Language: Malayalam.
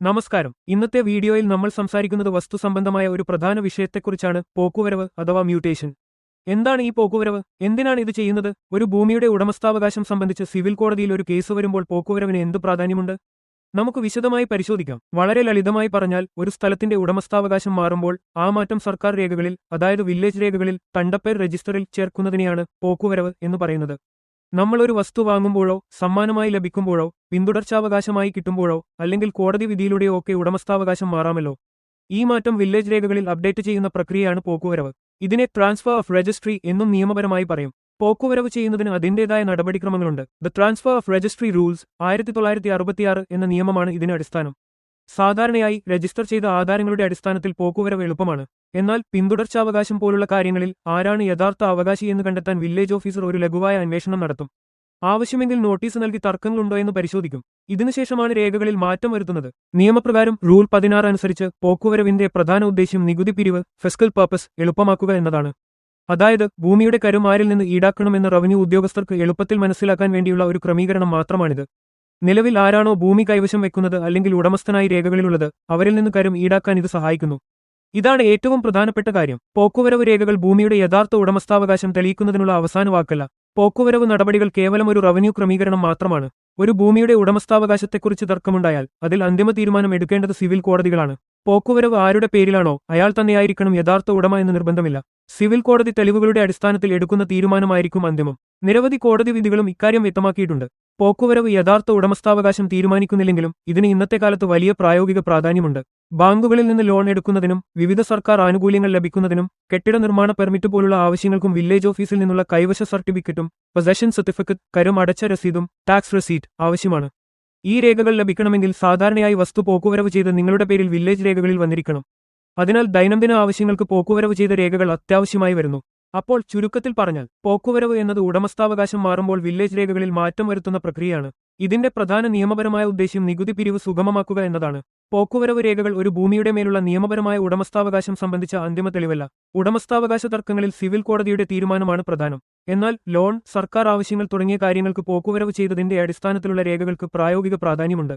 നമസ്കാരം. ഇന്നത്തെ വീഡിയോയിൽ നമ്മൾ സംസാരിക്കുന്നത് വസ്തുസംബന്ധമായ ഒരു പ്രധാന വിഷയത്തെക്കുറിച്ചാണ് പോക്കുവരവ് അഥവാ മ്യൂട്ടേഷൻ. എന്താണ് ഈ പോക്കുവരവ്? എന്തിനാണ് ഇത് ചെയ്യുന്നത്? ഒരു ഭൂമിയുടെ ഉടമസ്ഥാവകാശം സംബന്ധിച്ച് സിവിൽ കോടതിയിൽ ഒരു കേസ് വരുമ്പോൾ പോക്കുവരവിന് എന്ത് പ്രാധാന്യമുണ്ട്? നമുക്ക് വിശദമായി പരിശോധിക്കാം. വളരെ ലളിതമായി പറഞ്ഞാൽ ഒരു സ്ഥലത്തിന്റെ ഉടമസ്ഥാവകാശം മാറുമ്പോൾ ആ മാറ്റം സർക്കാർ രേഖകളിൽ അതായത് വില്ലേജ് രേഖകളിൽ തണ്ടപ്പേർ രജിസ്റ്ററിൽ ചേർക്കുന്നതിനെയാണ് പോക്കുവരവ് എന്ന് പറയുന്നത്. നമ്മൾ ഒരു വസ്തു വാങ്ങുമ്പോഴോ സമ്മാനമായി ലഭിക്കുമ്പോഴോ പിന്തുടർച്ചാവകാശമായി കിട്ടുമ്പോഴോ അല്ലെങ്കിൽ കോടതി വിധിയിലൂടെയോ ഒക്കെ ഉടമസ്ഥാവകാശം മാറാമല്ലോ. ഈ മാറ്റം വില്ലേജ് രേഖകളിൽ അപ്ഡേറ്റ് ചെയ്യുന്ന പ്രക്രിയയാണ് പോക്കുവരവ്. ഇതിനെ ട്രാൻസ്ഫർ ഓഫ് രജിസ്ട്രി എന്നും നിയമപരമായി പറയും. പോക്കുവരവ് ചെയ്യുന്നതിന് അതിന്റേതായ നടപടിക്രമങ്ങളുണ്ട്. The transfer of registry rules ആയിരത്തി തൊള്ളായിരത്തി അറുപത്തിയാറ് എന്ന നിയമമാണ് ഇതിന് അടിസ്ഥാനം. സാധാരണയായി രജിസ്റ്റർ ചെയ്ത ആധാരങ്ങളുടെ അടിസ്ഥാനത്തിൽ പോക്കുവരവ് എളുപ്പമാണ്. എന്നാൽ പിന്തുടർച്ചാവകാശം പോലുള്ള കാര്യങ്ങളിൽ ആരാണ് യഥാർത്ഥ അവകാശി എന്ന് കണ്ടെത്താൻ വില്ലേജ് ഓഫീസർ ഒരു ലഘുവായ അന്വേഷണം നടത്തും. ആവശ്യമെങ്കിൽ നോട്ടീസ് നൽകി തർക്കങ്ങളുണ്ടോ എന്ന് പരിശോധിക്കും. ഇതിനുശേഷമാണ് രേഖകളിൽ മാറ്റം വരുത്തുന്നത്. നിയമപ്രകാരം റൂൾ പതിനാറ് അനുസരിച്ച് പോക്കുവരവിന്റെ പ്രധാന ഉദ്ദേശ്യം നികുതി പിരിവ് ഫെസ്കൽ പർപ്പസ് എളുപ്പമാക്കുക എന്നതാണ്. അതായത് ഭൂമിയുടെ കരുമാരിൽ നിന്ന് ഈടാക്കണമെന്ന് റവന്യൂ ഉദ്യോഗസ്ഥർക്ക് എളുപ്പത്തിൽ മനസ്സിലാക്കാൻ വേണ്ടിയുള്ള ഒരു ക്രമീകരണം മാത്രമാണിത്. നിലവിൽ ആരാണോ ഭൂമി കൈവശം വെക്കുന്നത് അല്ലെങ്കിൽ ഉടമസ്ഥനായി രേഖകളിലുള്ളത് അവരിൽ നിന്ന് കരം ഈടാക്കാൻ ഇത് സഹായിക്കുന്നു. ഇതാണ് ഏറ്റവും പ്രധാനപ്പെട്ട കാര്യം. പോക്കുവരവ് രേഖകൾ ഭൂമിയുടെ യഥാർത്ഥ ഉടമസ്ഥാവകാശം തെളിയിക്കുന്നതിനുള്ള അവസാന വാക്കല്ല. പോക്കുവരവ് നടപടികൾ കേവലം ഒരു റവന്യൂ ക്രമീകരണം മാത്രമാണ്. ഒരു ഭൂമിയുടെ ഉടമസ്ഥാവകാശത്തെക്കുറിച്ച് തർക്കമുണ്ടായാൽ അതിൽ അന്തിമ തീരുമാനം എടുക്കേണ്ടത് സിവിൽ കോടതികളാണ്. പോക്കുവരവ് ആരുടെ പേരിലാണോ അയാൾ തന്നെയായിരിക്കണം യഥാർത്ഥ ഉടമ എന്ന് നിർബന്ധമില്ല. സിവിൽ കോടതി തെളിവുകളുടെ അടിസ്ഥാനത്തിൽ എടുക്കുന്ന തീരുമാനമായിരിക്കും അന്തിമം. നിരവധി കോടതി വിധികളും ഇക്കാര്യം വ്യക്തമാക്കിയിട്ടുണ്ട്. പോക്കുവരവ് യഥാർത്ഥ ഉടമസ്ഥാവകാശം തീരുമാനിക്കുന്നില്ലെങ്കിലും ഇതിന് ഇന്നത്തെ കാലത്ത് വലിയ പ്രായോഗിക പ്രാധാന്യമുണ്ട്. ബാങ്കുകളിൽ നിന്ന് ലോൺ എടുക്കുന്നതിനും വിവിധ സർക്കാർ ആനുകൂല്യങ്ങൾ ലഭിക്കുന്നതിനും കെട്ടിട നിർമ്മാണ പെർമിറ്റ് പോലുള്ള ആവശ്യങ്ങൾക്കും വില്ലേജ് ഓഫീസിൽ നിന്നുള്ള കൈവശ സർട്ടിഫിക്കറ്റും പൊസഷൻ സർട്ടിഫിക്കറ്റ് കരം അടച്ച രസീതും ടാക്സ് റെസീറ്റ് ആവശ്യമാണ്. ഈ രേഖകൾ ലഭിക്കണമെങ്കിൽ സാധാരണയായി വസ്തു പോക്കുവരവ് ചെയ്ത് നിങ്ങളുടെ പേരിൽ വില്ലേജ് രേഖകളിൽ വന്നിരിക്കണം. അതിനാൽ ദൈനംദിന ആവശ്യങ്ങൾക്ക് പോക്കുവരവ് ചെയ്ത രേഖകൾ അത്യാവശ്യമായി വരുന്നു. അപ്പോൾ ചുരുക്കത്തിൽ പറഞ്ഞാൽ പോക്കുവരവ് എന്നത് ഉടമസ്ഥാവകാശം മാറുമ്പോൾ വില്ലേജ് രേഖകളിൽ മാറ്റം വരുത്തുന്ന പ്രക്രിയയാണ്. ഇതിന്റെ പ്രധാന നിയമപരമായ ഉദ്ദേശ്യം നികുതി പിരിവ് സുഗമമാക്കുക എന്നതാണ്. പോക്കുവരവ് രേഖകൾ ഒരു ഭൂമിയുടെ മേലുള്ള നിയമപരമായ ഉടമസ്ഥാവകാശം സംബന്ധിച്ച അന്തിമ തെളിവല്ല. ഉടമസ്ഥാവകാശ തർക്കങ്ങളിൽ സിവിൽ കോടതിയുടെ തീരുമാനമാണ് പ്രധാനം. എന്നാൽ ലോൺ സർക്കാർ ആവശ്യങ്ങൾ തുടങ്ങിയ കാര്യങ്ങൾക്ക് പോക്കുവരവ് ചെയ്തതിന്റെ അടിസ്ഥാനത്തിലുള്ള രേഖകൾക്ക് പ്രായോഗിക പ്രാധാന്യമുണ്ട്.